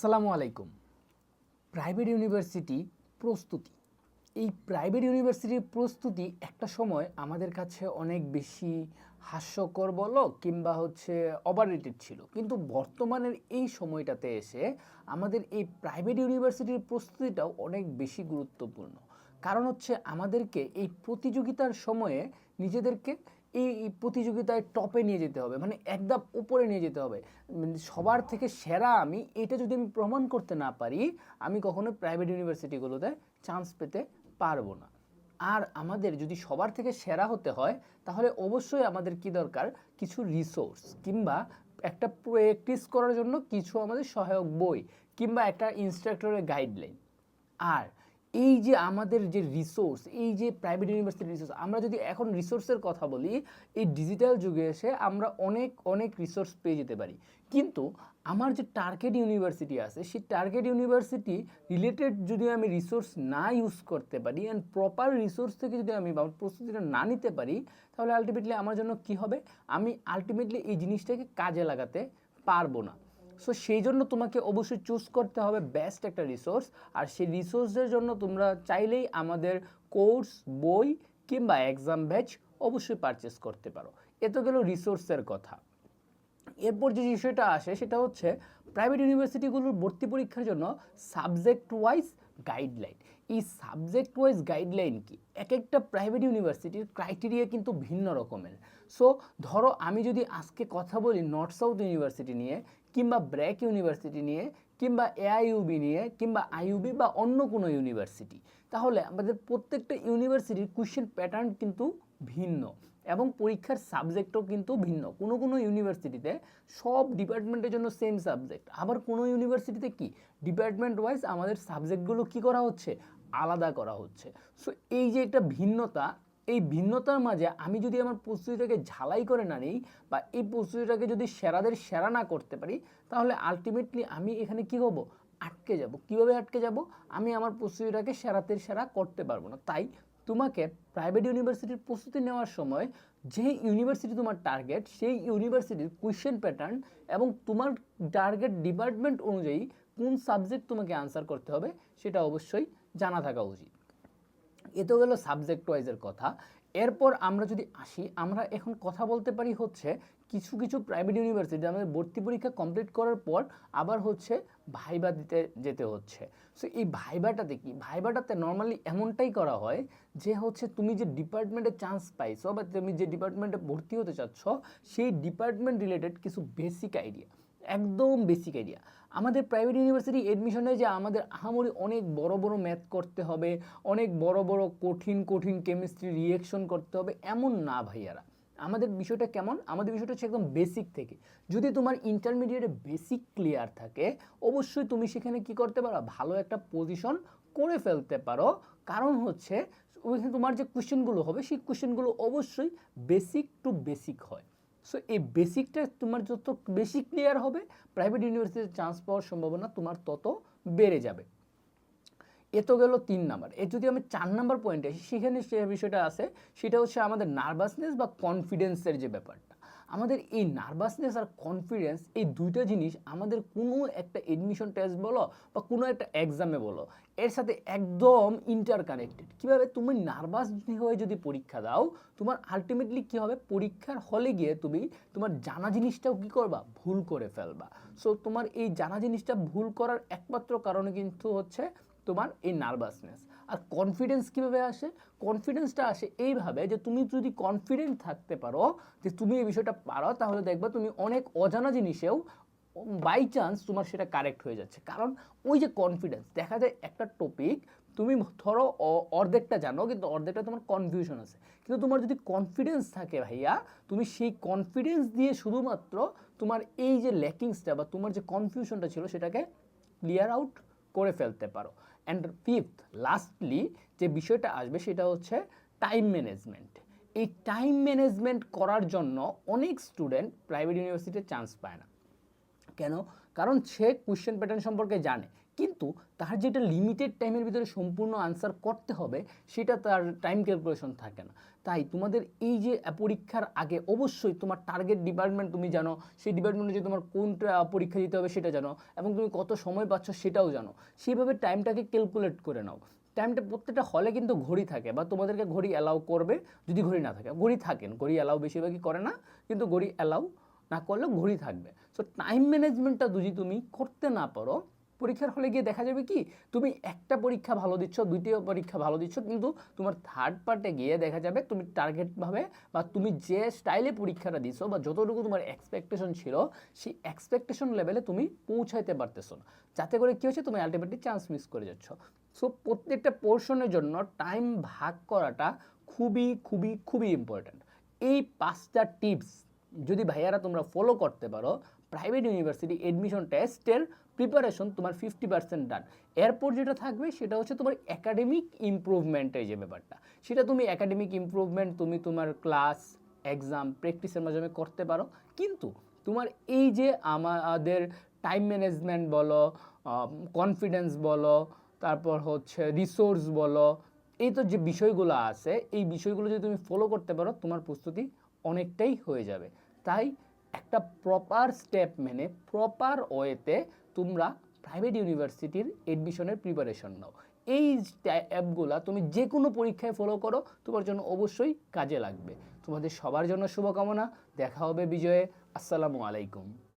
আসসালামু আলাইকুম। Private university প্রস্তুতি। এই প্রাইভেট ইউনিভার্সিটির প্রস্তুতি একটা সময় আমাদের কাছে অনেক বেশি হাস্যকর বলো কিংবা হচ্ছে ওভাররেটেড ছিল। কিন্তু বর্তমানের এই সময়টাতে এসে আমাদের এই প্রাইভেট ইউনিভার্সিটির প্রস্তুতিটাও অনেক বেশি গুরুত্বপূর্ণ। কারণ হচ্ছে আমাদেরকে এই প্রতিযোগিতার সময়ে নিজেদেরকে এই প্রতিযোগিতায় টপে নিয়ে যেতে হবে মানে একদম উপরে নিয়ে যেতে হবে। উম, সবার থেকে সেরা আমি এটা যদি আমি প্রমাণ করতে না পারি আমি কখনো প্রাইভেট ইউনিভার্সিটিগুলোতে চান্স পেতে পারব না। আর আমাদের যদি সবার থেকে সেরা হতে হয় তাহলে অবশ্যই আমাদের কি দরকার? কিছু রিসোর্স কিংবা একটা প্র্যাকটিস করার জন্য কিছু আমাদের সহায়ক বই কিংবা একটা ইনস্ট্রাক্টরের গাইডলাইন আর এই যে আমাদের যে রিসোর্স এই যে প্রাইভেট ইউনিভার্সিটির রিসোর্স আমরা যদি এখন রিসোর্সের কথা বলি, এই ডিজিটাল যুগে এসে আমরা অনেক অনেক রিসোর্স পেয়ে যেতে পারি। কিন্তু আমার যে টার্গেট ইউনিভার্সিটি আছে, সেই টার্গেট ইউনিভার্সিটি রিলেটেড যদি আমি রিসোর্স না ইউজ করতে পারি অ্যান্ড প্রপার রিসোর্স থেকে যদি আমি প্রস্তুতিটা না নিতে পারি, তাহলে আলটিমেটলি আমার জন্য কি হবে? আমি আলটিমেটলি এই জিনিসটাকে কাজে লাগাতে পারব না। সো সেই জন্য তোমাকে অবশ্যই চুজ করতে হবে বেস্ট একটা রিসোর্স আর সেই রিসোর্সের জন্য তোমরা চাইলেই আমাদের কোর্স বই কিংবা এক্সাম ব্যাচ অবশ্যই পারচেস করতে পারো। এ তো গেল রিসোর্সের কথা। এরপর যে বিষয়টা আসে, সেটা হচ্ছে প্রাইভেট ইউনিভার্সিটিগুলোর ভর্তি পরীক্ষার জন্য সাবজেক্ট ওয়াইজ গাইডলাইন এই সাবজেক্ট ওয়াইজ গাইডলাইন কি? এক একটা প্রাইভেট ইউনিভার্সিটির ক্রাইটেরিয়া কিন্তু ভিন্ন রকমের। সো ধরো আমি যদি আজকে কথা বলি নর্থ সাউথ ইউনিভার্সিটি নিয়ে, কিংবা ব্র্যাক ইউনিভার্সিটি নিয়ে, কিংবা এআইইউবি নিয়ে, কিংবা আইইউবি বা অন্য কোনো ইউনিভার্সিটি তাহলে আমাদের প্রত্যেকটা ইউনিভার্সিটির কোশ্চেন প্যাটার্ন কিন্তু ভিন্ন। এবং পরীক্ষার সাবজেক্টও কিন্তু ভিন্ন। কোনো কোনো ইউনিভার্সিটিতে সব ডিপার্টমেন্টের জন্য সেম সাবজেক্ট আবার কোনো ইউনিভার্সিটিতে কি? ডিপার্টমেন্ট ওয়াইজ আমাদের সাবজেক্টগুলো কি করা হচ্ছে? আলাদা করা হচ্ছে। সো এই যে একটা ভিন্নতা, এই ভিন্নতার মাঝে আমি যদি আমার প্রস্তুতিটাকে ঝালাই করে না নিই বা এই প্রস্তুতিটাকে যদি সেরাদের সেরা না করতে পারি, তাহলে আলটিমেটলি আমি এখানে কি হব আটকে যাব। কীভাবে আটকে যাব? আমি আমার প্রস্তুতিটাকে সেরাতের সেরা করতে পারব না। তাই তোমাকে প্রাইভেট ইউনিভার্সিটির প্রস্তুতি নেওয়ার সময় যে ইউনিভার্সিটি তোমার টার্গেট সেই ইউনিভার্সিটির কোয়েশ্চেন প্যাটার্ন এবং তোমার টার্গেট ডিপার্টমেন্ট অনুযায়ী কোন সাবজেক্ট তোমাকে আনসার করতে হবে সেটা অবশ্যই জানা থাকা উচিত। এ তো গেল সাবজেক্ট ওয়াইজের কথা। এরপর আমরা যদি আসি, আমরা এখন কথা বলতে পারি হচ্ছে কিছু কিছু প্রাইভেট ইউনিভার্সিটি আমাদের ভর্তি পরীক্ষা কমপ্লিট করার পর আবার হচ্ছে ভাইবা দিতে যেতে হচ্ছে। সো এই ভাইবাটাতে কি? ভাইবাটাতে নর্মালি এমনটাই করা হয় যে হচ্ছে তুমি যে ডিপার্টমেন্টে চান্স পাইছো বা তুমি যে ডিপার্টমেন্টে ভর্তি হতে চাচ্ছ, সেই ডিপার্টমেন্ট রিলেটেড কিছু বেসিক আইডিয়া একদম বেসিক আইডিয়া আমাদের প্রাইভেট ইউনিভার্সিটি এডমিশনে যে আমাদের আহামরি অনেক বড় বড় ম্যাথ করতে হবে, অনেক বড় বড় কঠিন কঠিন কেমিস্ট্রি রিয়েকশন করতে হবে, এমন না ভাইয়ারা। আমাদের বিষয়টা কেমন? আমাদের বিষয়টা হচ্ছে একদম বেসিক থেকে। যদি তোমার ইন্টারমিডিয়েটে বেসিক ক্লিয়ার থাকে, অবশ্যই তুমি সেখানে কি করতে পারো? ভালো একটা পজিশন করে ফেলতে পারো। কারণ হচ্ছে, ওইখানে তোমার যে কোশ্চেনগুলো হবে, সেই কোশ্চেনগুলো অবশ্যই বেসিক টু বেসিক হয়। সো এই বেসিকটা তোমার যত বেশি ক্লিয়ার হবে প্রাইভেট ইউনিভার্সিটিতে চান্স পাওয়ার সম্ভাবনা তোমার তত বেড়ে যাবে। এ তো গেল তিন নাম্বার। এ যদি আমি চার নাম্বার পয়েন্টে আসি, সেখানে সে বিষয়টা আছে, সেটা হচ্ছে আমাদের নার্ভাসনেস বা কনফিডেন্সের যে ব্যাপারটা। আমাদের এই নার্ভাসনেস আর কনফিডেন্স এই দুইটা জিনিস আমাদের কোনো একটা এডমিশন টেস্ট বলো বা কোনো একটা এক্সামে বলো, এর সাথে একদম ইন্টার কানেক্টেড কীভাবে? তুমি নার্ভাস হয়ে যদি পরীক্ষা দাও, তোমার আলটিমেটলি কী হবে? পরীক্ষার হলে গিয়ে তুমি তোমার জানা জিনিসটাও কী করবা? ভুল করে ফেলবা। সো তোমার এই জানা জিনিসটা ভুল করার একমাত্র কারণে কিন্তু হচ্ছে তোমার এই নার্ভাসনেস আর কনফিডেন্স কীভাবে আসে? কনফিডেন্সটা আসে এইভাবে যে তুমি যদি কনফিডেন্ট থাকতে পারো, যে তুমি এই বিষয়টা পারো, তাহলে দেখবে তুমি অনেক অজানা জিনিসেও বাই চান্স তোমার সেটা কারেক্ট হয়ে যাচ্ছে। কারণ ওই যে কনফিডেন্স দেখা যায় একটা টপিক তুমি ধরো অর্ধেকটা জানো, কিন্তু অর্ধেকটা তোমার কনফিউশন আছে। কিন্তু তোমার যদি কনফিডেন্স থাকে ভাইয়া, তুমি সেই কনফিডেন্স দিয়ে শুধুমাত্র তোমার এই যে ল্যাকিংসটা বা তোমার যে কনফিউশনটা ছিল, সেটাকে ক্লিয়ার আউট করে ফেলতে পারো। অ্যান্ড ফিফথ লাস্টলি যে বিষয়টা আসবে সেটা হচ্ছে টাইম ম্যানেজমেন্ট এই টাইম ম্যানেজমেন্ট করার জন্য অনেক স্টুডেন্ট প্রাইভেট ইউনিভার্সিটিতে চান্স পায় না। কেন? কারণ সে কোয়েশ্চেন প্যাটার্ন সম্পর্কে জানে। কিন্তু তার যেটা লিমিটেড টাইমের ভিতরে সম্পূর্ণ আনসার করতে হবে, সেটা তার টাইম ক্যালকুলেশন থাকে না। তাই তোমাদের এই যে পরীক্ষার আগে অবশ্যই তোমার টার্গেট ডিপার্টমেন্ট তুমি জানো, সেই ডিপার্টমেন্টে যে তোমার কোনটা পরীক্ষা দিতে হবে সেটা জানো, এবং তুমি কত সময় পাচ্ছ সেটাও জানো। সেইভাবে টাইমটাকে ক্যালকুলেট করে নাও। টাইমটা প্রত্যেকটা হলে কিন্তু ঘড়ি থাকে, বা তোমাদেরকে ঘড়ি অ্যালাউ করবে যদি ঘড়ি না থাকে। ঘড়ি থাকেন, ঘড়ি অ্যালাউ বেশিরভাগই করে না, কিন্তু ঘড়ি অ্যালাউ না করলেও ঘড়ি থাকবে। সো টাইম ম্যানেজমেন্টটা যদি তুমি করতে না পারো পরীক্ষার হলে গিয়ে দেখা যাবে কি, তুমি একটা পরীক্ষা ভালো দিচ্ছ, দ্বিতীয় পরীক্ষা ভালো দিচ্ছ, কিন্তু তোমার থার্ড পার্টে গিয়ে দেখা যাবে তুমি টার্গেটভাবে বা তুমি যে স্টাইলে পরীক্ষাটা দিছো বা যতটুকু তোমার এক্সপেকটেশন ছিল, সেই এক্সপেকটেশন লেভেলে তুমি পৌঁছাইতে পারতেছো না। যাতে করে কী হচ্ছে তুমি আলটিমেটলি চান্স মিস করে যাচ্ছ। সো প্রত্যেকটা পোর্শনের জন্য টাইম ভাগ করাটা খুবই খুবই খুবই ইম্পর্ট্যান্ট এই পাঁচটা টিপস যদি ভাইয়ারা তোমরা ফলো করতে পারো প্রাইভেট ইউনিভার্সিটি এডমিশন টেস্টের প্রিপারেশন তোমার ফিফটি পার্সেন্ট ডান এরপর যেটা থাকবে সেটা হচ্ছে তোমার একাডেমিক ইমপ্রুভমেন্টের যে ব্যাপারটা। সেটা তুমি একাডেমিক ইমপ্রুভমেন্ট তুমি তোমার ক্লাস এক্সাম প্র্যাকটিসের মাধ্যমে করতে পারো। কিন্তু তোমার এই যে আমাদের টাইম ম্যানেজমেন্ট বলো কনফিডেন্স বলো, তারপর হচ্ছে রিসোর্স বলো, এই তো যে বিষয়গুলো আছে, এই বিষয়গুলো যদি তুমি ফলো করতে পারো, তোমার প্রস্তুতি অনেকটাই হয়ে যাবে। তাই একটা প্রপার স্টেপ মেনে প্রপার ওয়েতে তোমরা প্রাইভেট ইউনিভার্সিটির এডমিশনের প্রিপারেশন নাও। এই অ্যাপগুলো তুমি যে কোনো পরীক্ষায় ফলো করো, তোমার জন্য অবশ্যই কাজে লাগবে। তোমাদের সবার জন্য শুভকামনা। দেখা হবে বিজয়ে। আসসালামু আলাইকুম।